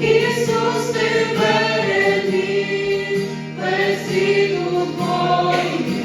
Ісус, ти перед ним, без світу твоїх.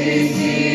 easy.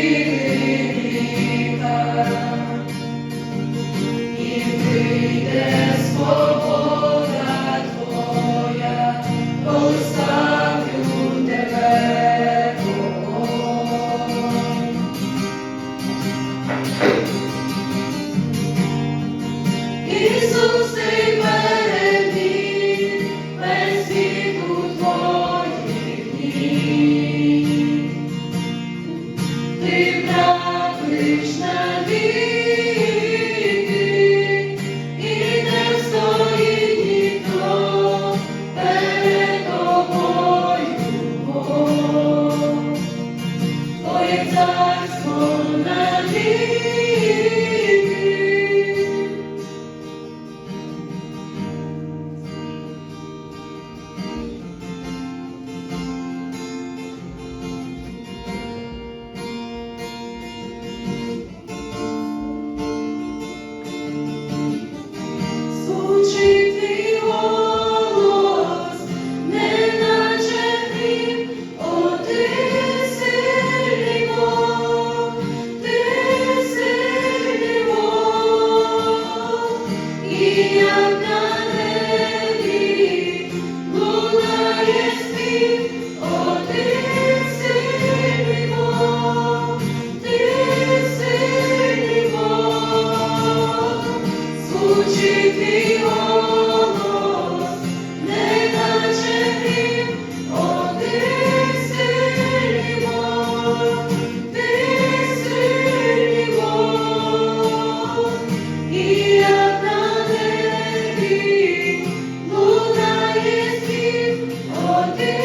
Lord.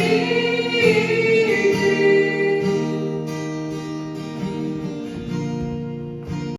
Deus.